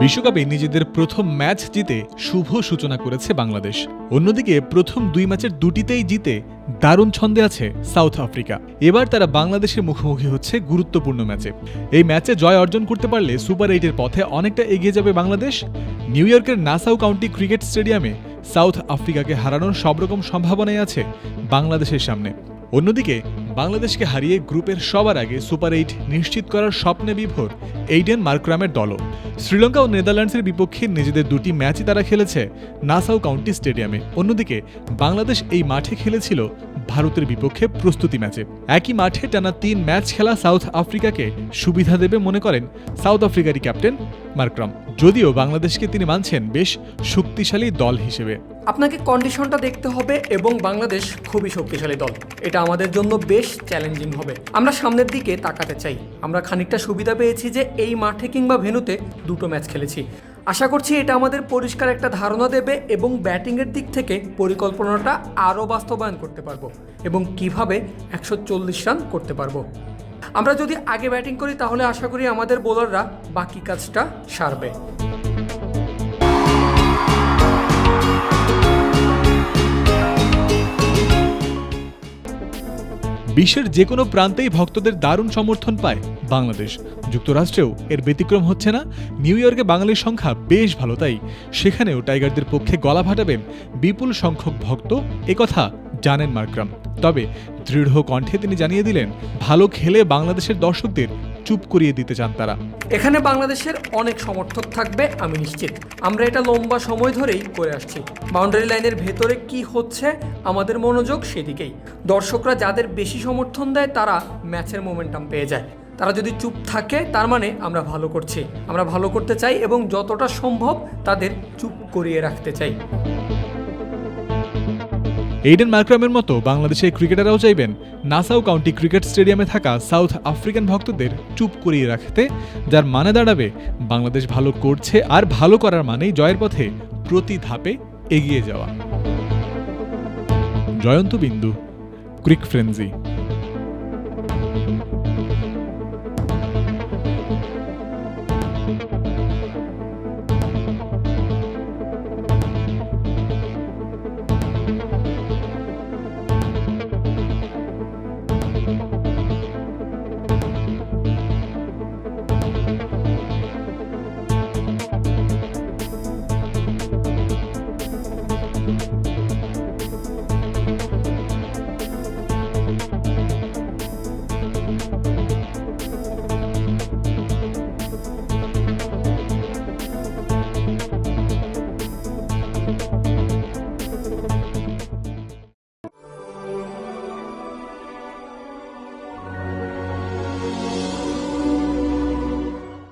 বিশ্বকাপে নিজেদের প্রথম ম্যাচ জিতে শুভ সূচনা করেছে বাংলাদেশ। অন্যদিকে প্রথম দুই ম্যাচের দুটিতেই জিতে দারুণ ছন্দে আছে সাউথ আফ্রিকা। এবার তারা বাংলাদেশের মুখোমুখি হচ্ছে গুরুত্বপূর্ণ ম্যাচে। এই ম্যাচে জয় অর্জন করতে পারলে সুপার এইটের পথে অনেকটা এগিয়ে যাবে বাংলাদেশ। নিউ ইয়র্কের নাসাউ কাউন্টি ক্রিকেট স্টেডিয়ামে সাউথ আফ্রিকাকে হারানোর সব রকম সম্ভাবনাই আছে বাংলাদেশের সামনে। অন্যদিকে বাংলাদেশকে হারিয়ে গ্রুপের সবার আগে সুপার এইট নিশ্চিত করার স্বপ্নে বিভোর এইডেন মার্ক্রামের দলও। শ্রীলঙ্কা ও নেদারল্যান্ডসের বিপক্ষে নিজেদের দুটি ম্যাচই তারা খেলেছে নাসাউ কাউন্টি স্টেডিয়ামে। অন্যদিকে, বাংলাদেশ এই মাঠে খেলেছিল ভারতের বিপক্ষে প্রস্তুতি ম্যাচে। একই মাঠে টানা তিন ম্যাচ খেলা সাউথ আফ্রিকাকে সুবিধা দেবে মনে করেন সাউথ আফ্রিকারই ক্যাপ্টেন মার্ক্রাম। যদিও বাংলাদেশকে তিনি মানছেন বেশ শক্তিশালী দল হিসেবে। আপনাকে কন্ডিশনটা দেখতে হবে এবং বাংলাদেশ খুবই শক্তিশালী দল। এটা আমাদের জন্য বেশ চ্যালেঞ্জিং হবে। আমরা সামনের দিকে তাকাতে চাই। আমরা খানিকটা সুবিধা পেয়েছি যে এই মাঠে কিংবা ভেনুতে দুটো ম্যাচ খেলেছি। আশা করছি এটা আমাদের পরিষ্কার একটা ধারণা দেবে এবং ব্যাটিংয়ের দিক থেকে পরিকল্পনাটা আরও বাস্তবায়ন করতে পারব এবং কীভাবে একশো চল্লিশ রান করতে পারব। আমরা যদি আগে ব্যাটিং করি, তাহলে আশা করি আমাদের বোলাররা বাকি কাজটা সারবে। বিশ্বের যে কোনো প্রান্তেই ভক্তদের দারুণ সমর্থন পায় বাংলাদেশ। যুক্তরাষ্ট্রেও এর ব্যতিক্রম হচ্ছে না। নিউ ইয়র্কে বাঙালির সংখ্যা বেশ ভালো, তাই সেখানেও টাইগারদের পক্ষে গলা ফাটাবেন বিপুল সংখ্যক ভক্ত। একথা জানেন মার্ক্রাম। তবে দৃঢ় কণ্ঠে তিনি জানিয়ে দিলেন, ভালো খেলে বাংলাদেশের দর্শকদের চুপ করিয়ে দিতে চান তারা। এখানে বাংলাদেশের অনেক সমর্থক থাকবে, আমি নিশ্চিত। আমরা এটা লম্বা সময় ধরেই করে আসছি। বাউন্ডারি লাইনের ভেতরে কি হচ্ছে আমাদের মনোযোগ সেদিকেই। দর্শকরা যাদের বেশি সমর্থন দেয়, তারা ম্যাচের মোমেন্টাম পেয়ে যায়। তারা যদি চুপ থাকে, তার মানে আমরা ভালো করছি। আমরা ভালো করতে চাই এবং যতটা সম্ভব তাদের চুপ করিয়ে রাখতে চাই। এইডেন মার্ক্রামের মতো বাংলাদেশের ক্রিকেটাররাও চাইবেন নাসাউ কাউন্টি ক্রিকেট স্টেডিয়ামে থাকা সাউথ আফ্রিকান ভক্তদের চুপ করিয়ে রাখতে, যার মানে দাঁড়াবে বাংলাদেশ ভালো করছে আর ভালো করার মানেই জয়ের পথে প্রতি ধাপে এগিয়ে যাওয়া। জয়ন্ত বিন্দু ক্রিক ফ্রেন্সি